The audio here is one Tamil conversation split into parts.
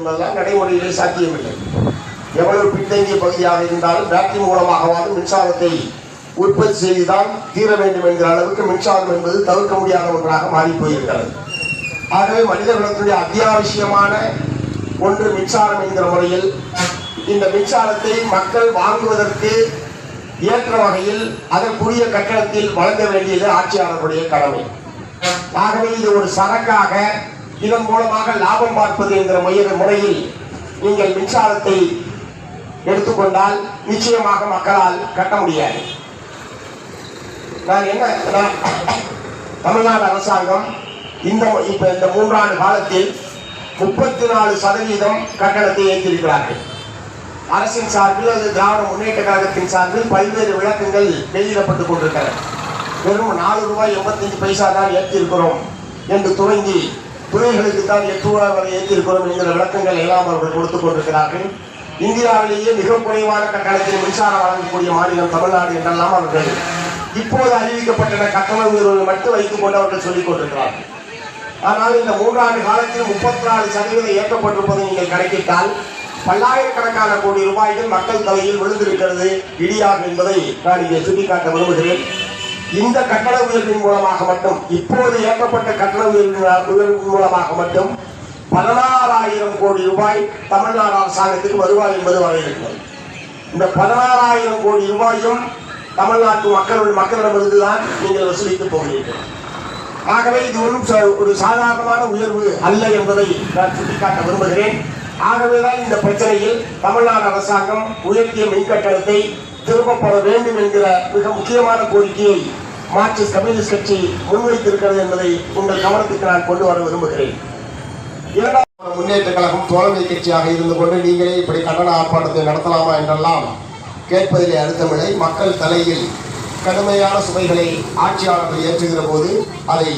என்பதெல்லாம் நடைமுறையிலே சாத்தியமில்லை. எவ்வளவு பின்தங்கிய பகுதியாக இருந்தாலும் பேட்டரி மூலமாகவாவது மின்சாரத்தை உற்பத்தி செய்துதான் தீர வேண்டும் என்கிற அளவுக்கு மின்சாரம் என்பது தவிர்க்க முடியாத ஒன்றாக மாறி போயிருக்கிறது ஆகவே மனித அத்தியாவசியமான ஒன்று மின்சாரம் என்கிற முறையில் இந்த மின்சாரத்தை மக்கள் வாங்குவதற்கு ஏற்ற வகையில் அதற்குரிய கட்டணத்தில் வழங்க வேண்டியது ஆட்சியாளர்களுடைய கடமை. ஆகவே இது ஒரு சரக்காக இதன் மூலமாக லாபம் பார்ப்பது என்கிற முயற முறையில் நீங்கள் மின்சாரத்தை எடுத்துக்கொண்டால் நிச்சயமாக மக்களால் கட்ட முடியாது. நான் என்ன தமிழ்நாடு அரசாங்கம் இந்த இப்ப இந்த மூன்றாண்டு காலத்தில் முப்பத்தி நாலு சதவீதம் கட்டணத்தை ஏற்றிருக்கிறார்கள். அரசின் சார்பில் அது திராவிட முன்னேற்ற கழகத்தின் சார்பில் பல்வேறு விளக்கங்கள் வெளியிடப்பட்டுக் கொண்டிருக்கிறது வெறும் நாலு ரூபாய் எண்பத்தஞ்சு பைசா தான் ஏற்றிருக்கிறோம் என்று துவங்கி துறைகளுக்கு தான் எட்டு ரூபாய் வரை ஏற்றிருக்கிறோம் என்கிற விளக்கங்கள் எல்லாம் அவர்கள் கொடுத்துக் கொண்டிருக்கிறார்கள். இந்தியாவிலேயே மிக குறைவான கட்டணத்தில் மின்சாரம் வழங்கக்கூடிய மாநிலம் தமிழ்நாடு என்றெல்லாம் அவர்கள் இப்போது அறிவிக்கப்பட்ட கட்டண உயர்வுகள் மட்டும் வைத்துக் கொண்டு அவர்கள் சொல்லிக் கொண்டிருக்கிறார்கள். ஆனால் இந்த மூன்றாண்டு காலத்தில் முப்பத்தி நாலு சதவீதம் ஏற்கப்பட்டிருப்பதை நீங்கள் கணக்கிட்டால் பல்லாயிரக்கணக்கான கோடி ரூபாய்கள் மக்கள் தலையில் விழுந்திருக்கிறது இடியாக என்பதை நான் இங்கே சுட்டிக்காட்ட விரும்புகிறேன். இந்த கட்டண உயர்வின் மூலமாக மட்டும் இப்போது ஏற்கப்பட்ட கட்டண உயர்வின் உயர்வின் மூலமாக மட்டும் பதினாறாயிரம் கோடி ரூபாய் தமிழ்நாடு அரசாங்கத்துக்கு வருவாய் என்பது வர இருக்கிறது இந்த பதினாறாயிரம் கோடி ரூபாயும் தமிழ்நாட்டு மக்களுடைய மக்களிடமிருந்து தான் நீங்கள் வசூலித்து போகிறீர்கள். ஆகவே இது ஒன்றும் ஒரு சாதாரணமான உயர்வு அல்ல என்பதை நான் சுட்டிக்காட்ட விரும்புகிறேன். ஆகவேதான் இந்த பிரச்சனையில் தமிழ்நாடு அரசாங்கம் உயர்த்திய மின் திரும்பப்பட வேண்டும் என்கிற மிக முக்கியமான கோரிக்கையை மார்க்சிஸ்ட் கம்யூனிஸ்ட் கட்சி முன்வைத்திருக்கிறது என்பதை உங்கள் கவனத்துக்கு நான் கொண்டு வர விரும்புகிறேன். இரண்டாவது முன்னேற்ற கழகம் தோழமை கட்சியாக இருந்து கொண்டு நீங்களே இப்படி கண்டன ஆர்ப்பாட்டத்தை நடத்தலாமா என்றெல்லாம் கேட்பதிலே அழுத்தமில்லை மக்கள் தலையில் கடுமையான சுமைகளை ஆட்சியாளர்கள் ஏற்றுகிற போது அதை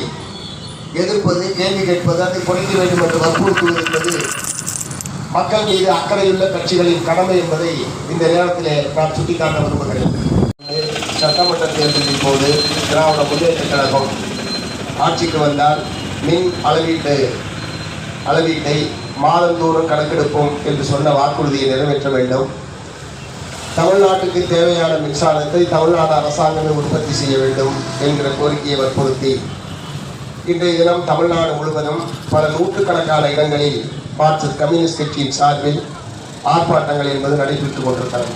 எதிர்ப்பது கேள்வி கேட்பது அதை குறைக்க வேண்டும் என்று வற்புறுத்துவது என்பது மக்கள் மீது அக்கறையுள்ள கட்சிகளின் கடமை என்பதை இந்த நேரத்திலே நான் சுட்டிக்காட்ட விரும்புகிறேன். சட்டமன்ற தேர்தலின் போது திராவிட முன்னேற்ற கழகம் ஆட்சிக்கு வந்தால் மின் அளவீட்டு அளவீட்டை மாதந்தோறும் கணக்கெடுப்போம் என்று சொன்ன வாக்குறுதியை நிறைவேற்ற வேண்டும். தமிழ்நாட்டுக்கு தேவையான மின்சாரத்தை தமிழ்நாடு அரசாங்கமே உற்பத்தி செய்ய வேண்டும் என்கிற கோரிக்கையை வற்புறுத்தி இன்றைய தினம் தமிழ்நாடு முழுவதும் பல நூற்றுக்கணக்கான இடங்களில் மார்க்சிஸ்ட் கம்யூனிஸ்ட் கட்சியின் சார்பில் ஆர்ப்பாட்டங்கள் என்பது நடைபெற்றுக் கொண்டிருக்கிறது.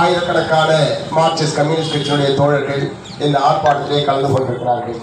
ஆயிரக்கணக்கான மார்க்சிஸ்ட் கம்யூனிஸ்ட் கட்சியினுடைய தோழர்கள் இந்த ஆர்ப்பாட்டத்திலே கலந்து கொண்டிருக்கிறார்கள்.